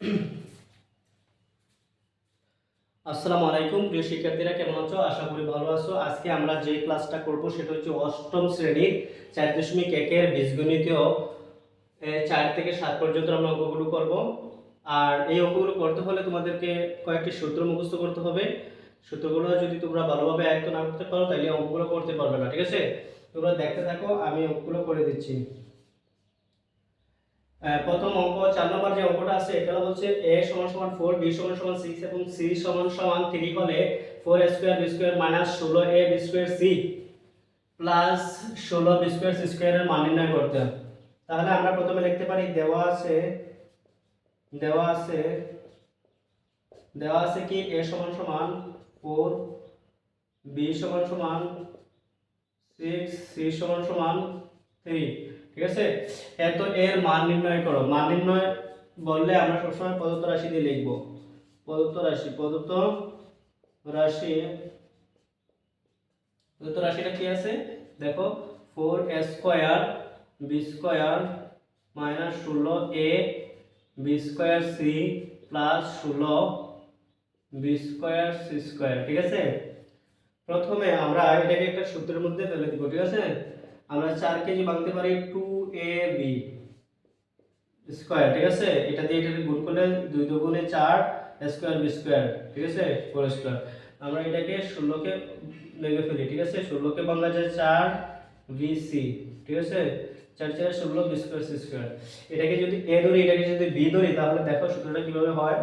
আসসালামু আলাইকুম, প্রিয় শিক্ষার্থীরা, কেমন আছো? আশা করি ভালো আছো। আজকে আমরা যে ক্লাসটা করব, সেটা হচ্ছে অষ্টম শ্রেণির চার দশমিক একের বীজগণিতীয় চার থেকে সাত পর্যন্ত আমরা অঙ্কগুলো করব। আর এই অঙ্কগুলো করতে হলে তোমাদেরকে কয়েকটি সূত্র মুখস্থ করতে হবে। সূত্রগুলো যদি তোমরা ভালোভাবে আয়ত্ত না করতে পারো, তাহলে অঙ্কগুলো করতে পারবে না, ঠিক আছে? তোমরা দেখতে থাকো, আমি অঙ্কগুলো করে দিচ্ছি। প্রথম অঙ্ক, চার নম্বর যে অঙ্কটা আছে এটা বলছে এ সমান সমান ফোর বি সমান সমান সিক্স এবং সি সমান সমান থ্রি হলে four square b square minus ষোলো a b square c plus ষোলো বি স্কোয়ার সি স্কোয়ারের মান নির্ণয় করতে হবে। তাহলে আমরা প্রথমে লিখতে পারি, দেওয়া আছে দেওয়া আছে দেওয়া আছে কি এ সমান সমান ফোর বি সমান সমান সিক্স সি সমান সমান থ্রি ঠিক আছে? এত এর মান নির্ণয় করো। মান নির্ণয় বললে আমরা সবসময় প্রদত্ত রাশি দিয়ে লিখব। প্রদত্ত রাশি প্রদত্ত রাশি, প্রদত্ত রাশিটা কি আছে? দেখো, four square, b square minus ষোলো a, b square c plus ষোলো, বি স্কোয়ার সি স্কোয়ার, ঠিক আছে? প্রথমে আমরা এটাকে একটা সূত্রের মধ্যে ফেলে দিব, ঠিক আছে? আমরা চার কেজি ভাঙতে পারি টু এ বি স্কোয়ার ঠিক আছে? এটা দিয়ে এটা গুণ করলে দুই দুগুণে চার স্কোয়ার বি স্কোয়ার ঠিক আছে? ফোর স্কোয়ার আমরা এটাকে ষোলোকে লেগে ফেলি, ঠিক আছে? ষোলোকে বাংলা যায় চার বি সি ঠিক আছে? চার চার ষোলো বি স্কোয়ার সি স্কোয়ার এটাকে যদি এ ধরি, এটাকে যদি বি ধরি, তাহলে দেখো সূত্রটা কীভাবে হয়?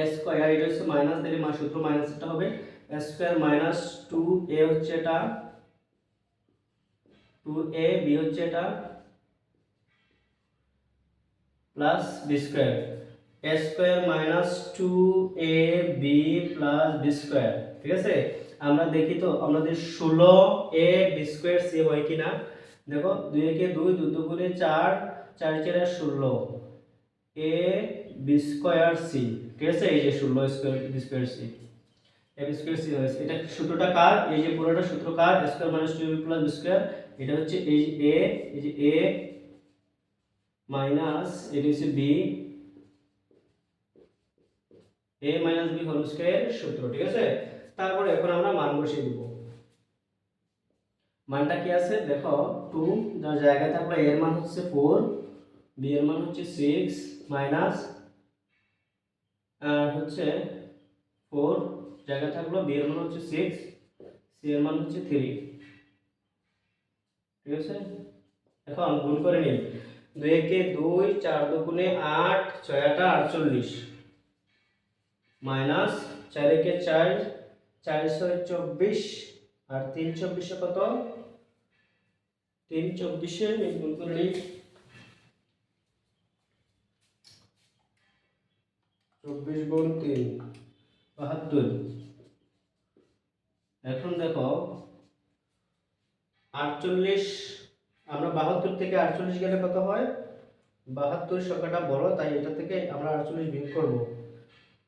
এ স্কোয়ার এটা হচ্ছে মাইনাস দিলে সূত্র মাইনাসটা হবে। A square minus two a হচ্ছে এটা টু এ বি হচ্ছে এটা plus b square a square minus two a b plus b square ঠিক আছে? আমরা দেখি তো, আমাদের ষোলো এ বি স্কোয়ার সি হয় কি না দেখো, দুই একে দুই দুই দুগুণে চার চার চারে ষোলো এ বি স্কোয়ার সি ঠিক আছে? এই যে ষোলো square b square c a b square c হয়েছে। এটা সূত্রটা কার? এই যে পুরোটা সূত্র কার? Square minus two b plus b square এটা হচ্ছে এই যে এ, এই যে এ মাইনাস, এটা হচ্ছে b. A minus b whole square সূত্র, ঠিক আছে? তারপরে এখন আমরা মান বসিয়ে দিব। মানটা কি আছে? দেখো টু যার জায়গায় থাকল এর মান হচ্ছে ফোর বি এর মান হচ্ছে সিক্স মাইনাস আর হচ্ছে ফোর জায়গা থাকল বি এর মান হচ্ছে সিক্স সি এর মান হচ্ছে থ্রি ঠিক আছে? এখন গুণ করে নিই দুই একে দুই, চার দুগুণে আট ছয় আটা আটচল্লিশ। মাইনাস চার একে চার চার ছয় চব্বিশ, আর তিন চব্বিশে কত? তিন চব্বিশে গুণ করে নিই। চব্বিশ গুণ তিন, বাহাত্তর। এখন দেখো আটচল্লিশ, আমরা বাহাত্তর থেকে আটচল্লিশ গেলে কত হয়? বাহাত্তর সংখ্যাটা বড়, তাই এটা থেকে আমরা আটচল্লিশ বিয়োগ করব।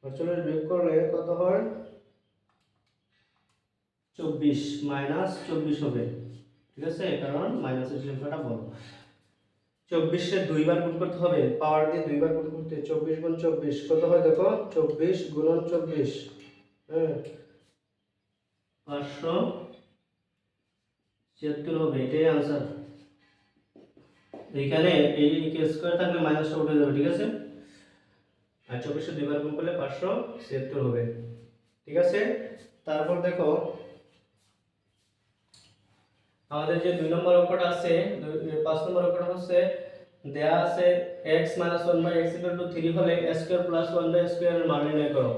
আটচল্লিশ বিয়োগ করলে কত হয়? চব্বিশ, মাইনাস চব্বিশ হবে। ঠিক আছে? কারণ মাইনাসের সংখ্যাটা বড়। চব্বিশে দুইবার গুণ করতে হবে। পাওয়ার দিয়ে দুইবার গুণ করতে চব্বিশ গুণ চব্বিশ, কত হয় দেখো? চব্বিশ গুণন চব্বিশ। হ্যাঁ। পাঁচশো ছিয়াত্তর এটাই আনসার এইখানে এই স্কোয়ার থাকলে মাইনাসটা উঠে যাবে, ঠিক আছে? আর চব্বিশশো দুইবার গুণ করলে পাঁচশো ছিয়াত্তর হবে, ঠিক আছে? তারপর দেখো, আমাদের যে দুই নম্বর অঙ্কটা আছে পাঁচ নম্বর অঙ্কটা হচ্ছে, দেয়া আছে x minus one by x equal to three হলে square plus one by square এর মান নির্ণয় করো,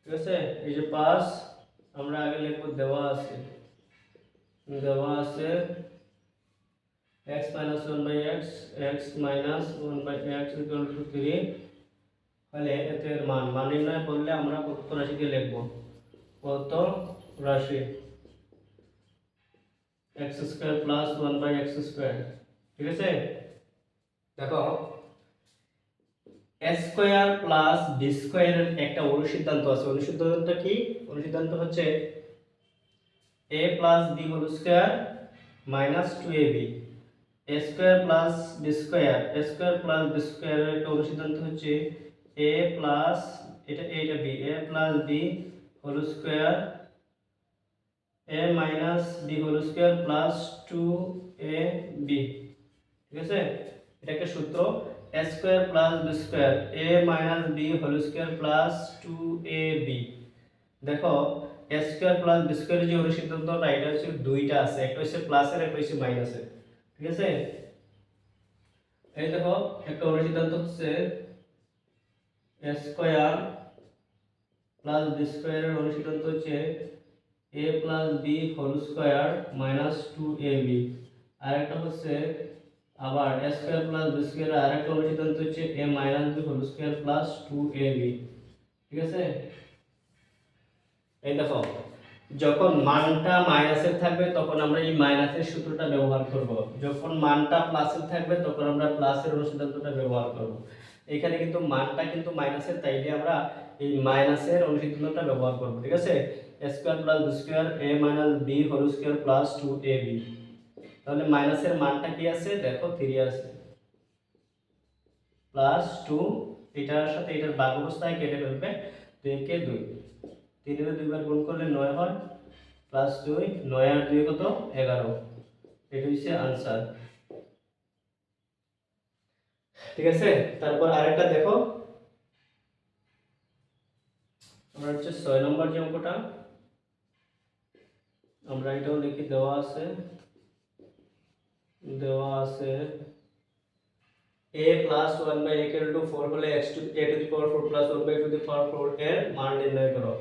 ঠিক আছে? এই যে পাঁচ, আমরা আগে লিখব দেওয়া আছে। দেওয়া আছে x minus 1 by x x minus 1 by x equal to 3 হলে এতে এর মান মান নির্ণয় করলে আমরা কত রাশিকে লিখব? কত রাশি? x square plus 1 by x square ঠিক আছে? দেখো a স্কয়ার প্লাস b স্কয়ারের একটা অনুসিদ্ধান্ত আছে। অনুসিদ্ধান্তটা কি? অনুসিদ্ধান্ত হচ্ছে a plus b whole square minus two a b a square plus b square a square plus b স্কোয়ারের একটা অনুসিদ্ধান্ত হচ্ছে এ প্লাস এটা এইটা b a plus b whole square a minus b whole square plus two a b ঠিক আছে? এটা একটা সূত্র a square plus b square a minus b whole square plus two a b দেখো এ প্লাস বি স্কোয়ারের যে অনুসিদ্ধান্তটা এটা হচ্ছে দুইটা আছে। একটা হচ্ছে প্লাসের একটা হচ্ছে মাইনাসের ঠিক আছে? এই দেখো, একটা অনুসিদ্ধান্ত হচ্ছে এ প্লাস বি স্কোয়ারের অনুসিদ্ধান্ত হচ্ছে a plus b whole square minus two a b আর একটা হচ্ছে আবার a square plus b square আর একটা অনুসিদ্ধান্ত হচ্ছে a minus b whole square plus two a b ঠিক আছে? এই দেখো, যখন মানটা মাইনাসের থাকবে, তখন আমরা এই মাইনাসের সূত্রটা ব্যবহার করব। যখন মানটা প্লাসের থাকবে, তখন আমরা প্লাসের অনুসিদ্ধান্তটা ব্যবহার করব। এখানে কিন্তু মানটা কিন্তু মাইনাসের, তাইলে আমরা এই মাইনাসের অনুসিদ্ধান্তটা ব্যবহার করব, ঠিক আছে? Square plus b square a minus b whole square plus two a b তাহলে মাইনাসের মানটা কি আছে? দেখো থ্রি আছে। প্লাস টু এটার সাথে এটার বাঘ অবস্থায় কেটে ফেলবে, দুই কে দুই। তিনের দুইবার গুণ করলে নয় হয় প্লাস দুই নয় আর দুই কত? এগারো। এটা হচ্ছে আনসার ঠিক আছে? তারপর আরেকটা দেখো। আমরা হচ্ছে ছয় নম্বর যে অঙ্কটা, আমরা এটাও লিখি দেওয়া আছে। দেওয়া আছে, a plus one by a equal to four হলে x to a to the power four plus one by to the power four এর মান নির্ণয় করো।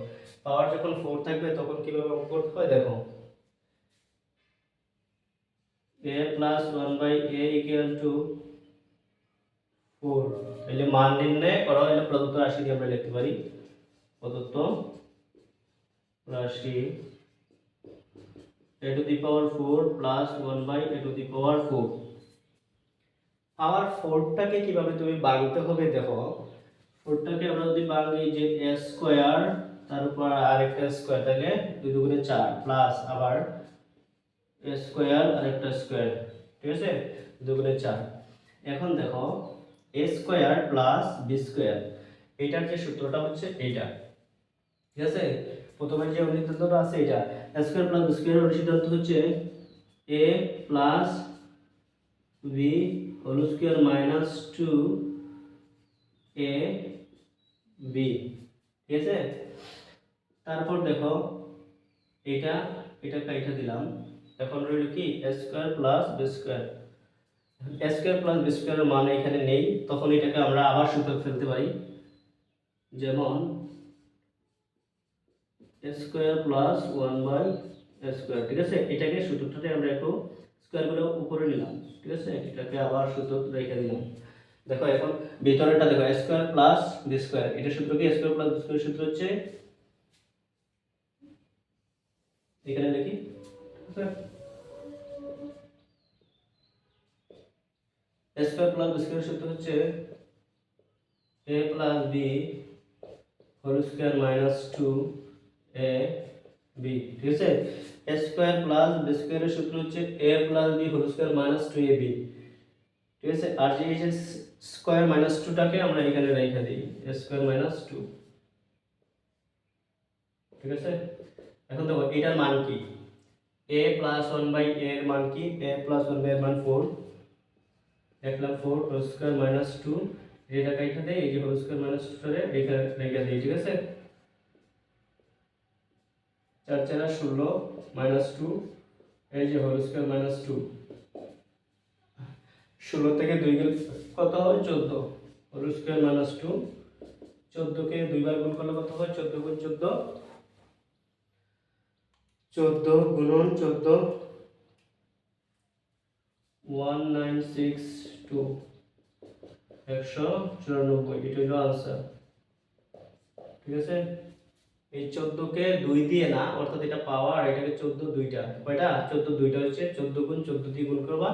পাওয়ার যখন ফোর থাকবে তখন কীভাবে অঙ্ক করতে হয় দেখো। A plus one by a equal to four তাহলে মান নির্ণয় করো এটা প্রদত্ত রাশি দিয়ে আমরা লিখতে পারি। প্রদত্ত রাশি a to the power four plus one by a to the power four আবার ফোরটাকে কীভাবে তুমি ভাঙতে হবে দেখো। ফোরটাকে আমরা যদি ভাঙি যে এ স্কোয়ার তার উপর আরেকটা স্কোয়ার তাহলে দুই দুগুণে চার প্লাস আবার স্কোয়ার আরেকটা স্কোয়ার ঠিক আছে? দুগুণে চার। এখন দেখো a square plus b square এইটার যে সূত্রটা হচ্ছে এইটা, ঠিক আছে? প্রথমে যে অনুসিদ্ধান্তটা আছে এটা স্কোয়ার প্লাস বি স্কোয়ারের অনুসিদ্ধান্ত হচ্ছে a plus b whole square minus two a b ঠিক আছে? তারপর দেখো, এটা এটা কাইটা দিলাম। এখন রইল কি? A square plus b square a square plus b স্কোয়ারের মান এখানে নেই, তখন এটাকে আমরা আবার সূত্র ফেলতে পারি। যেমন a square plus one by square ঠিক আছে? এটাকে সূত্রটাতে আমরা একটু স্কোয়ার করে উপরে নিলাম, ঠিক আছে? এটাকে আবার সূত্র রেখে দিলাম। দেখো এখন ভিতরেটা দেখো স্কোয়ার প্লাস বি স্কোয়ার এটা সূত্র কি? স্কোয়ার প্লাস বি স্কোয়ার সূত্র হচ্ছে এখানে লিখি স্কোয়ার প্লাস স্কোয়ার সূত্র হচ্ছে a plus b whole square minus two a b ঠিক আছে? এ স্কোয়ার প্লাস বি স্কোয়ারের সূত্র হচ্ছে a plus b whole square minus two a b ঠিক আছে? আর যে এই স্কোয়ার মাইনাস টুটাকে আমরা এখানে রেখে দিই স্কোয়ার মাইনাস টু ঠিক আছে? এখন দেখো, এটার মান কি? এ প্লাস ওয়ান বাই এর মান কি? এ প্লাস ওয়ান বাই এর মান ফোর দেখলাম four whole square minus two এটা কাইটা দেয় এই যে হোল স্কোয়ার মাইনাস টুটারে এখানে রেখে দিই ঠিক আছে? চার চারা ষোলো মাইনাস টু এই যে হোল স্কোয়ার মাইনাস টু ষোলো থেকে দুই গেলে কত হয়? চোদ্দ। হোল স্কোয়ার মাইনাস টু চোদ্দোকে দুইবার গুণ করলে কত হয়? চোদ্দ গুণ চোদ্দ। চোদ্দ গুণন চোদ্দ ওয়ান নাইন সিক্স টু একশো চুরানব্বই, এটা হলো আনসার ঠিক আছে? এই চোদ্দোকে দুই দিয়ে না, অর্থাৎ এটা পাওয়া আর এটাকে চোদ্দ দুইটা। কয়টা? চোদ্দ দুইটা হচ্ছে চোদ্দ গুণ, চোদ্দ দিয়ে গুণ করবা,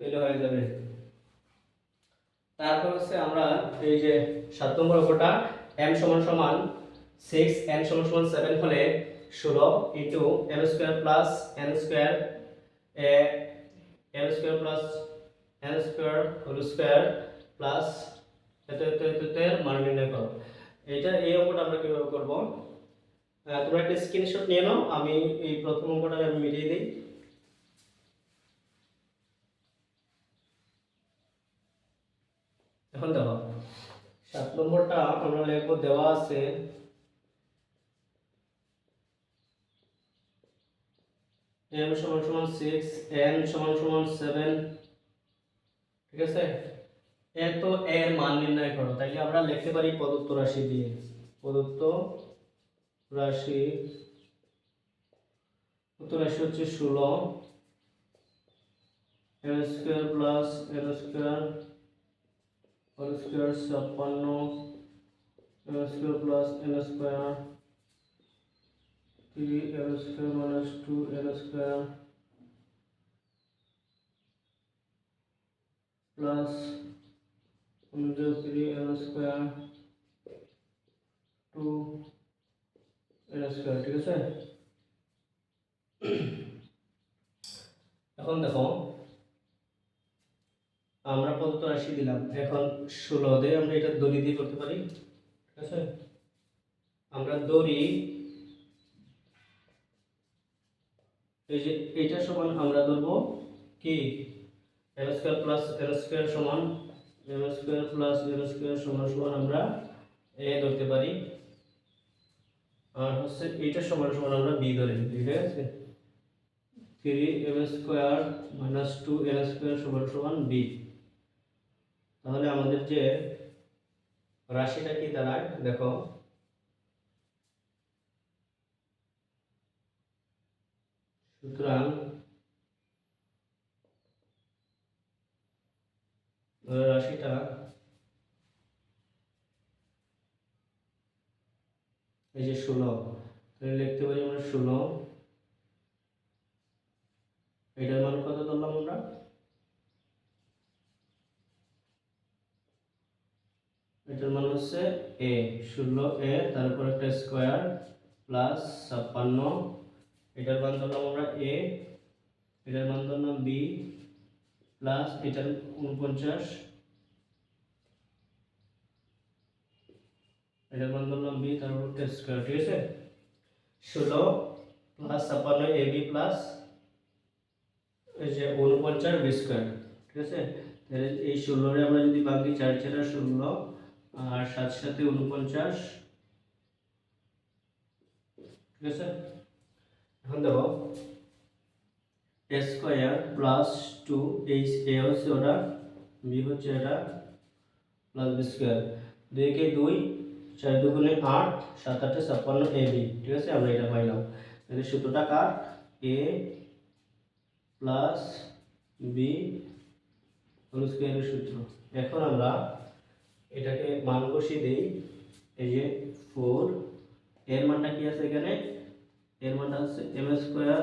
তাহলে হয়ে যাবে। তারপর হচ্ছে আমরা এই যে সাত নম্বর অঙ্কটা এম সমান সমান সিক্স এন সমান সমান সেভেন হলে ষোলো into m square plus n square a l square plus l square whole square plus এর মান নির্ণয় করো। এটা এই অঙ্কটা আমরা কীভাবে করব? তোমরা একটা স্ক্রিনশট নিয়ে নাও, আমি এই প্রথম অঙ্কটা আমি মিটিয়ে দিই। এখন দেখো, সাত নম্বরটা আমরা লিখব দেওয়া আছে m সমান সমান সিক্স n সমান সমান সেভেন ঠিক আছে? এ তো এর মান নির্ণয় করো, তাইলে আমরা লিখতে পারি প্রদত্ত রাশি দিয়ে। প্রদত্ত রাশি প্রদত্ত রাশি হচ্ছে ষোলো n square plus n square whole square ছাপ্পান্ন n square plus n square three n square minus two n square plus অনুযোগ three n square two n square ঠিক আছে? এখন দেখো, আমরা প্রদত্ত রাশি দিলাম। এখন ষোলো দিয়ে আমরা এটা দড়ি দিয়ে করতে পারি, ঠিক আছে? আমরা দড়ি এই যে এইটা সমান আমরা ধরবো কি? L square plus l square সমান l square plus l square সমান সমান আমরা এ ধরতে পারি। আর হচ্ছে এইটা সমান সমান আমরা বি ধরে ঠিক আছে? Three l square minus two l square সমান সমান বি তাহলে আমাদের যে রাশিটা কি দাঁড়ায়? দেখো সুতরাং রাশিটা এই যে ষোলো, তাহলে লিখতে পারি আমরা ষোলো। এটার মান কত ধরলাম আমরা? এটার মান হচ্ছে এ ষোলো এ তারপর একটা স্কোয়ার প্লাস ছাপ্পান্ন। এটার মান ধরলাম আমরা এ এটার মান ধরলাম বি প্লাস এটার উনপঞ্চাশ এটার মান ধরলাম বি তারপর স্কোয়ার ঠিক আছে? ষোলো প্লাস ছাপ্পান্ন এ বি প্লাস এই যে উনপঞ্চাশ বি স্কোয়ার ঠিক আছে? তাহলে এই ষোলোরে আমরা যদি ভাবি চার চারা ষোলো, আর সাত সাথে উনপঞ্চাশ ঠিক আছে? এখন দেখো a square plus two h a হচ্ছে ওটা বি হচ্ছে এটা প্লাস বি স্কোয়ার দুই কে দুই, চার দুগুণে আট, সাত আটে ছাপ্পান্ন এ বি ঠিক আছে? আমরা এটা পাইলাম। তাহলে সূত্রটা কার? এ প্লাস বি হোল স্কোয়ারের সূত্র। এখন আমরা এটাকে মান বসিয়ে দিই, এই যে ফোর এর মানটা কি আছে এখানে? এর মানটা হচ্ছে m square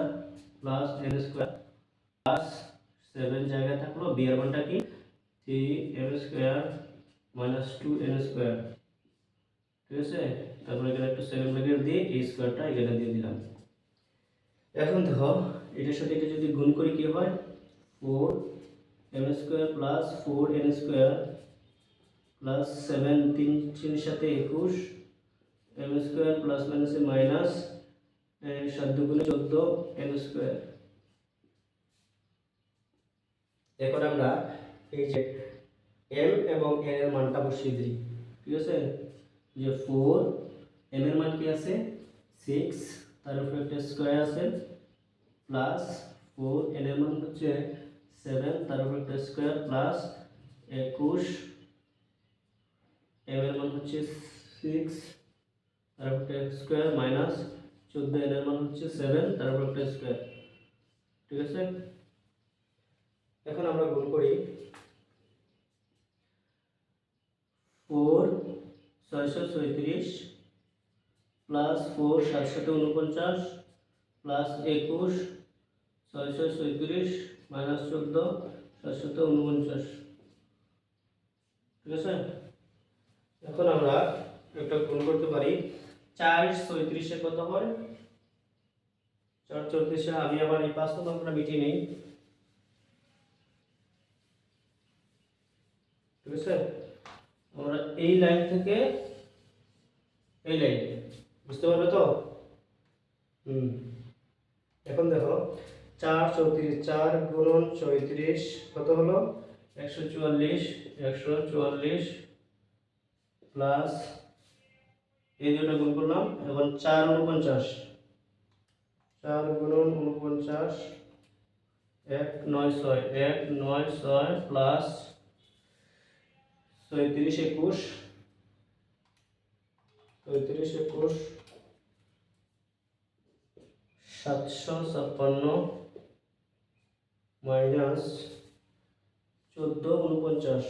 plus n square plus seven জায়গায় থাকল বি এর মানটা কি? Three m square minus two n square ঠিক আছে? তারপর এখানে একটু সেভেন ব্র্যাকেট দিয়ে এই স্কোয়ারটা এখানে দিয়ে দিলাম। এখন দেখো এটার সাথে এটা যদি গুণ করি কি হয়? Four m square plus four n square plus seven তিন, তিনের সাথে একুশ এম স্কোয়ার প্লাস মাইনাসে মাইনাস সাত চোদ্দ এন স্কোয়ার। এখন আমরা এই যে এম এবং এন এর মানটা বসিয়ে দিই। ঠিক আছে? যে ফোর এম এর মান কি আছে? সিক্স তার উপরে একটা স্কোয়ার আছে প্লাস ফোর এন এর মান হচ্ছে সেভেন তার উপরে একটা স্কোয়ার প্লাস একুশ এম এর মান হচ্ছে সিক্স তার উপরে স্কোয়ার মাইনাস চোদ্দ এন এর মান হচ্ছে সেভেন তারপর একটা স্কোয়ার ঠিক আছে? এখন আমরা গুণ করি ফোর ছয়শো ছয়ত্রিশ প্লাস ফোর সাতশত উনপঞ্চাশ প্লাস একুশ, ছয়শো ছয়ত্রিশ মাইনাস চোদ্দ, সাতশত উনপঞ্চাশ। ঠিক আছে? এখন আমরা একটা গুণ করতে পারি চার সৈত্রিশে কত হয়? চার চৌত্রিশে আমি আবার এই পাঁচ নম্বরটা মিটিয়ে নেই। ঠিক আছে? আমরা এই লাইন থেকে, এই লাইন বুঝতে পারবে তো? হুম। এখন দেখো চার চৌত্রিশ চার গুণন চৌত্রিশ কত হলো? একশো চুয়াল্লিশ একশো চুয়াল্লিশ প্লাস এই দুটো গুণ করলাম, এখন চার উনপঞ্চাশ চার গুণন উনপঞ্চাশ এক, নয়, ছয়, এক, নয়, ছয় প্লাস ছয়ত্রিশ, একুশ। ছয়ত্রিশ, একুশ, সাতশো ছাপ্পান্ন মাইনাস চোদ্দ উনপঞ্চাশ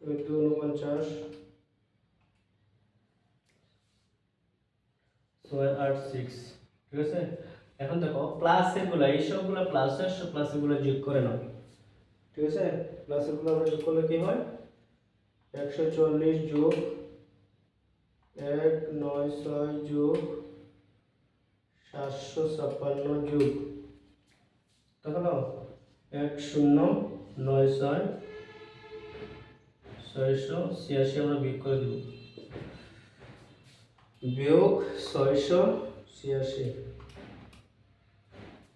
চোদ্দ উনপঞ্চাশ ছয় আট সিক্স ঠিক আছে? এখন দেখো প্লাসেরগুলো এই সবগুলো প্লাসের সব প্লাসেরগুলো যোগ করে নাও। ঠিক আছে? প্লাসেরগুলো আমরা যোগ করলে কি হয়? একশো চল্লিশ যোগ এক নয় ছয় যোগ সাতশো ছাপ্পান্ন যোগ। তাহলে এক শূন্য নয় ছয়, ছয়শো ছিয়াশি আমরা বিয়োগ করে দেব। বিয়োগ ছয়শো ছিয়াশি,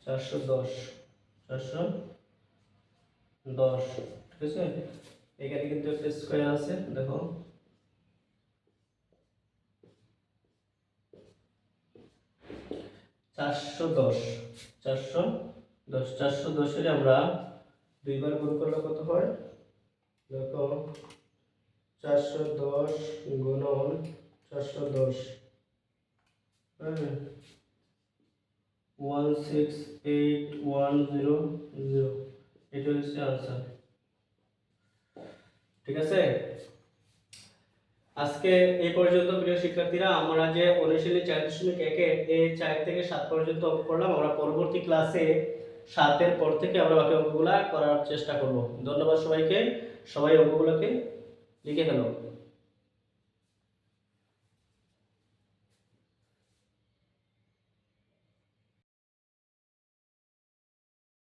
চারশো দশ চারশো দশ, ঠিক আছে? এখানে কিন্তু একটা স্কোয়ার আছে, দেখো। চারশো দশ চারশো দশ, চারশো দশের আমরা দুইবার গুণ করলে কত হয়? দেখো, চারশো দশ গুণন চারশো দশ হ্যাঁ। One six eight one zero zero. এটা হচ্ছে আনসার ঠিক আছে? আজকে এই পর্যন্ত প্রিয় শিক্ষার্থীরা, আমরা যে অনুশীলনী চার দশমিক একে এই চার থেকে সাত পর্যন্ত অঙ্ক করলাম, আমরা পরবর্তী ক্লাসে সাতের পর থেকে আমরা বাকি অঙ্কগুলা করার চেষ্টা করব। ধন্যবাদ সবাইকে। সবাই অঙ্কগুলোকে লিখে ফেলো।